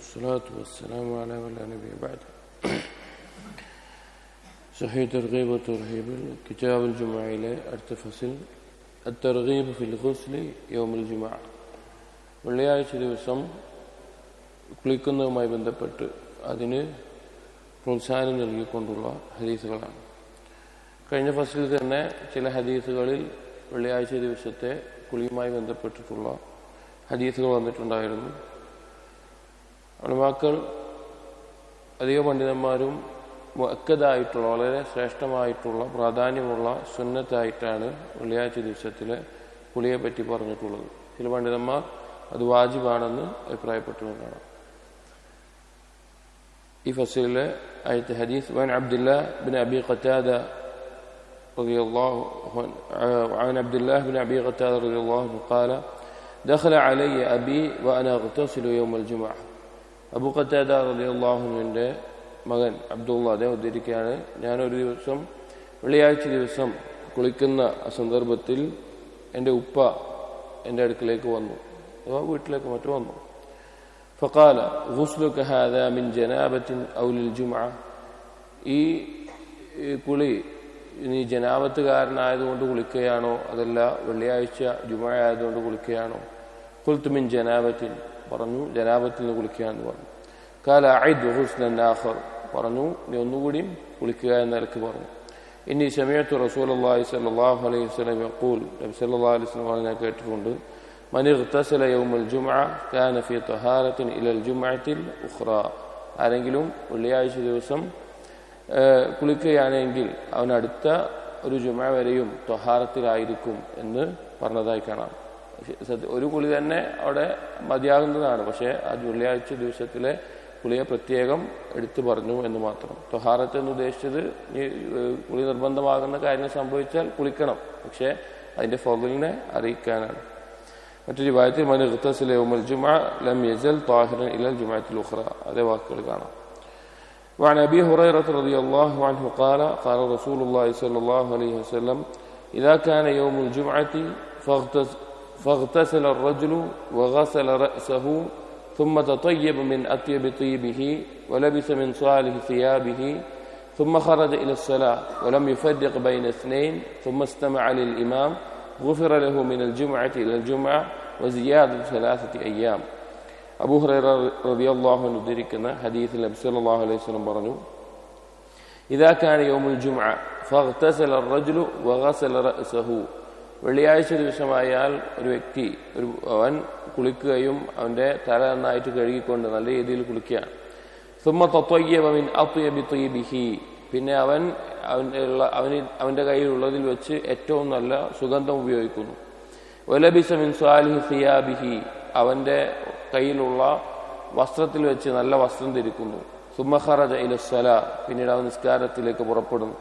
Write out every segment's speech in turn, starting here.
والصلاة والسلام على من لا نبي بعده صحيح ترغيب وترهيب كتاب الجمعة إلى أرتفصل الترغيب في الغسل يوم الجمعة വെള്ളിയാഴ്ച ദിവസം കുളിക്കുന്നതുമായി ബന്ധപ്പെട്ട് അതിന് പ്രോത്സാഹനം നൽകിക്കൊണ്ടുള്ള ഹദീസുകളാണ് കഴിഞ്ഞ ഫസ്റ്റിൽ തന്നെ ചില ഹദീസുകളിൽ വെള്ളിയാഴ്ച ദിവസത്തെ കുളിയുമായി ബന്ധപ്പെട്ടിട്ടുള്ള ഹദീസുകൾ വന്നിട്ടുണ്ടായിരുന്നു അണുമാക്കൾ അധിക പണ്ഡിതന്മാരും മുക്കതായിട്ടുള്ള വളരെ ശ്രേഷ്ഠമായിട്ടുള്ള പ്രാധാന്യമുള്ള സുന്നത്തായിട്ടാണ് വെള്ളിയാഴ്ച ദിവസത്തിലെ കുളിയെ പറ്റി പറഞ്ഞിട്ടുള്ളത് ചില പണ്ഡിതന്മാർ അത് വാജിബാണെന്ന് അഭിപ്രായപ്പെട്ടുകൊണ്ടാണ് ഈ ഫസലിലെ ആയത്തെ ഹദീസ് വൻ അബ്ദുല്ല ബിൻ അബി ഖറ്റാദ رضي الله عن عبد الله بن أبي قتادة رضي الله عنه قال دخل علي أبي وأنا أغتسل يوم الجمعة അബു ഖത്താദ റലി അള്ളാഹുവിന്റെ മകൻ അബ്ദുള്ള അദ്ദേഹം ഉദ്ധരിക്കുകയാണ്. ഞാനൊരു ദിവസം വെള്ളിയാഴ്ച ദിവസം കുളിക്കുന്ന സന്ദർഭത്തിൽ എന്റെ ഉപ്പ എന്റെ അടുക്കിലേക്ക് വന്നു. അഥവാ വീട്ടിലേക്ക് മറ്റു വന്നു. ഫക്കാല ഗുസ്ലുക ഹാദ മിൻ ജനാബത്തിൻ ഔലിൽ ജുമ ഈ കുളി നീ ജനാപത്തുകാരനായതുകൊണ്ട് കുളിക്കുകയാണോ അതല്ല വെള്ളിയാഴ്ച ജുമ ആയതുകൊണ്ട് കുളിക്കുകയാണോ? കുൽത്തുമിൻ ജനാബത്തിൻ പറഞ്ഞു ജനാബത്തിൽ നിന്ന് കുളിക്കുക എന്ന് പറഞ്ഞു. കാല ഐദ് ഹുസ്ലൻ ആഖർ പറഞ്ഞു നീ ഒന്നുകൂടിയും കുളിക്കുക എന്ന നിലയ്ക്ക് പറഞ്ഞു. ഇനി ഷമിയത്തു റസൂൽ അള്ളാഹി സല്ലാഹു അലൈഹി വസ്ലം യക്കൂൽ നബി സല്ലാ അലൈഹി വസ്ലം പറഞ്ഞ കേട്ടിട്ടുണ്ട് മനിർ തസല യൗമുൽ കാന ഫി തഹാറത്തിൻ ഇലൽ ജുമഅത്തിൽ ഉഖ്റ ആരെങ്കിലും വെള്ളിയാഴ്ച ദിവസം കുളിക്കുകയാണെങ്കിൽ അവൻ അടുത്ത ഒരു ജുമ വരെയും തൊഹാറത്തിലായിരിക്കും എന്ന് പറഞ്ഞതായി കാണാം. ഒരു കുളി തന്നെ അവിടെ മതിയാകുന്നതാണ്. പക്ഷേ ആ വെള്ളിയാഴ്ച ദിവസത്തിലെ കുളിയെ പ്രത്യേകം എടുത്തു പറഞ്ഞു എന്ന് മാത്രം. തൊഹാറത്ത് എന്ന് ഉദ്ദേശിച്ചത് ഈ കുളി നിർബന്ധമാകുന്ന കാര്യം സംഭവിച്ചാൽ കുളിക്കണം. പക്ഷേ അതിന്റെ ഫോഗലിനെ അറിയിക്കാനാണ്. മറ്റൊരു വായത്തിൽ മനു ഇഖ്തസിലെ ഉമൽ ജുമ ലം യജൽ താഹിറൻ ഇലൽ ജുമാത്തിൽ ഉഹ്റ അതേ വാക്കുകൾ കാണാം. وعن أبي هريرة رضي الله عنه قال قال رسول الله صلى الله عليه وسلم إذا كان يوم الجمعة فاغتسل الرجل وغسل رأسه ثم تطيب من أطيب طيبه ولبس من صالح ثيابه ثم خرج إلى الصلاة ولم يفرق بين اثنين ثم استمع للإمام غفر له من الجمعة إلى الجمعة وزيادة ثلاثة أيام അബൂ ഹുറൈറ റളിയല്ലാഹു അൻഹു ഉദ്ധരിക്കുന്ന ഹദീസിൽ നബി സല്ലല്ലാഹു അലൈഹി വസല്ലം പറഞ്ഞു ഇദാ കാന യൗമുൽ ജുംഅ ഫഗ്തസല الرجل وغسل رأسه വെള്ളിയാഴ്ച ദിവസമായാൽ ഒരു വ്യക്തി ഒരു അവൻ കുളിക്കുകയും അവന്റെ തല നന്നായിട്ട് കഴുകിക്കൊണ്ട് നല്ല രീതിയിൽ കുളിക്കുക. സുമ്മ തത്വയ്യവ മിൻ അത്വയബി ത്വയ്ബിഹി പിന്നെ അവൻ അവന്റെ ഉള്ള അവന് അവന്റെ കയ്യിലുള്ളതിൽ വെച്ച് ഏറ്റവും നല്ല സുഗന്ധം ഉപയോഗിക്കുന്നു. ഒലബിസ മിൻ സ്വാലിഹി സിയാബിഹി. അവന്റെ കയ്യിലുള്ള വസ്ത്രത്തിൽ വെച്ച് നല്ല വസ്ത്രം ധരിക്കുന്നു. സുമഹറജ ഇലസ്വല പിന്നീട് അവൻ നിസ്കാരത്തിലേക്ക് പുറപ്പെടുന്നു.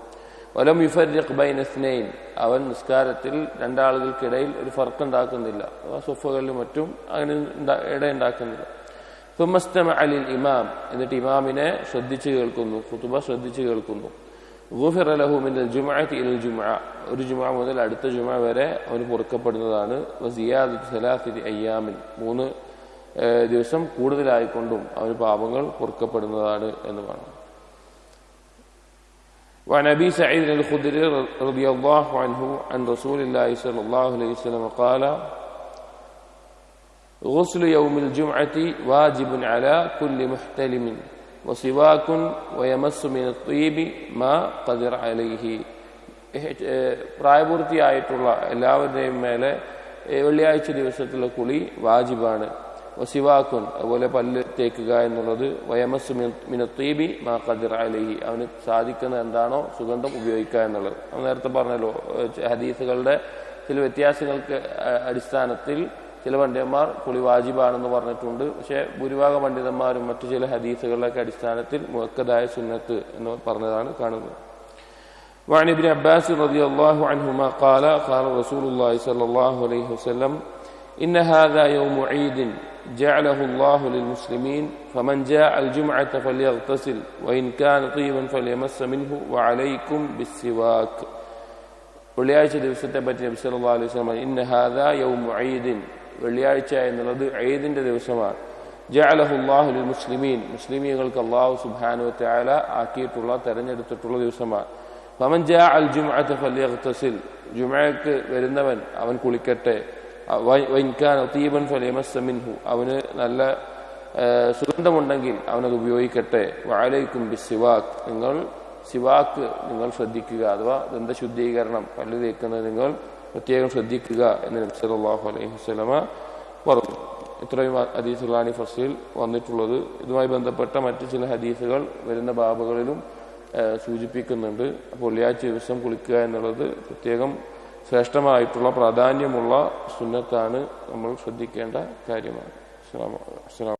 വലം യുഫരിഖ് ബൈൻ സ്നൈൻ അവൻ നിസ്കാരത്തിൽ രണ്ടാളുകൾക്കിടയിൽ ഒരു ഫർക്ക് ഉണ്ടാക്കുന്നില്ല സൊഫകളിലും മറ്റും അങ്ങനെ ഇടയുണ്ടാക്കുന്നില്ല സുമസ്തമ അലിൽ ഇമാം. എന്നിട്ട് ഇമാമിനെ ശ്രദ്ധിച്ചു കേൾക്കുന്നു. കുത്തുബ ശ്രദ്ധിച്ചു കേൾക്കുന്നു. ഗുഫിർ അലഹു മിനൽ ജുമഅത്തി ഇൽ ജുമഅ ഒരു ജുമ മുതൽ അടുത്ത ജുമ വരെ അവന് പൊറുക്കപ്പെടുന്നതാണ്. വസിയാദു സലാസി അയ്യാമിൻ. മൂന്ന് ദിവസം കൂടുതലായിക്കൊണ്ടും അവന് പാപങ്ങൾ പൊറുക്കപ്പെടുന്നതാണ് എന്ന് പറഞ്ഞു. وعن ابي سعيد الخدري رضي الله عنه عن رسول الله صلى الله عليه وسلم قال غسل يوم الجمعة واجب على كل محتلم وسواك ويمس من الطيب ما قدر عليه പ്രായപൂർത്തിയായിട്ടുള്ള എല്ലാവരുടെയും മേലെ വെള്ളിയാഴ്ച ദിവസത്തിലെ കുളി വാജിബാണ് വസിവാക്കുൻ അതുപോലെ പല്ല് തേക്കുക എന്നുള്ളത് വയമസ് മിനത്തീബി മാ ഖദിർ അലഹി അവന് സാധിക്കുന്ന എന്താണോ സുഗന്ധം ഉപയോഗിക്കുക എന്നുള്ളത് നമ്മൾ നേരത്തെ പറഞ്ഞല്ലോ ഹദീസുകളുടെ ചില വ്യത്യാസങ്ങൾക്ക് അടിസ്ഥാനത്തിൽ ചില പണ്ഡിതന്മാർ കുളി വാജിബാണെന്ന് പറഞ്ഞിട്ടുണ്ട് പക്ഷേ ഭൂരിഭാഗം പണ്ഡിതന്മാരും മറ്റു ചില ഹദീസുകളുടെ അടിസ്ഥാനത്തിൽ മുക്കതായ സുന്നത്ത് എന്ന് പറഞ്ഞതാണ് കാണുന്നത് وعن ابن عباس رضي الله عنهما قال قال رسول الله صلى الله عليه وسلم إن هذا يوم عيد جعله الله للمسلمين فمن جاء الجمعة فليغتسل وإن كان طيبا فليمس منه وعليكم بالسواك വെള്ളിയാഴ്ച ദിവസത്തെ പറ്റി നബി സല്ലല്ലാഹു അലൈഹി വസല്ലം ഇന്ന ഹാദാ യൗമു ഈദിൻ വെള്ളിയാഴ്ച എന്നുള്ളത് ഈദിന്റെ ദിവസമാണ് ജഅലഹുല്ലാഹുൽ മുസ്ലിമീൻ മുസ്ലിമീങ്ങൾക്ക് അള്ളാഹു സുബ്ഹാനു വതആല ആക്കിയിട്ടുള്ള തെരഞ്ഞെടുത്തിട്ടുള്ള ദിവസമാണ് ഫമൻ ജാ അൽ ജുംഅത ഫലിയഗ്തസിൽ ജുമഅക്ക് വരുന്നവൻ അവൻ കുളിക്കട്ടെ വ- വഇൻകാന തീബൻ ഫലിയമസ്സ മിൻഹു. അവന് നല്ല സുഗന്ധമുണ്ടെങ്കിൽ അവനത് ഉപയോഗിക്കട്ടെ. വാലയ്ക്കും സിവാക് നിങ്ങൾ സിവാക്ക് നിങ്ങൾ ശ്രദ്ധിക്കുക. അഥവാ ദന്തശുദ്ധീകരണം പല്ല് തേക്കുന്നത് നിങ്ങൾ പ്രത്യേകം ശ്രദ്ധിക്കുക എന്ന് നബി സല്ലല്ലാഹു അലൈഹി വസ്ലമ പറഞ്ഞു. ഇത്രയും ഹദീസുകളാണ് ഈ ഫസ്റ്റിൽ വന്നിട്ടുള്ളത്. ഇതുമായി ബന്ധപ്പെട്ട മറ്റു ചില ഹദീസുകൾ വരുന്ന ബാബുകളിലും സൂചിപ്പിക്കുന്നുണ്ട്. അപ്പോൾ വെള്ളിയാഴ്ച ദിവസം കുളിക്കുക എന്നുള്ളത് പ്രത്യേകം ശ്രേഷ്ഠമായിട്ടുള്ള പ്രാധാന്യമുള്ള സുന്നത്താണ് നമ്മൾ ശ്രദ്ധിക്കേണ്ട കാര്യമാണ്. അസ്സലാമു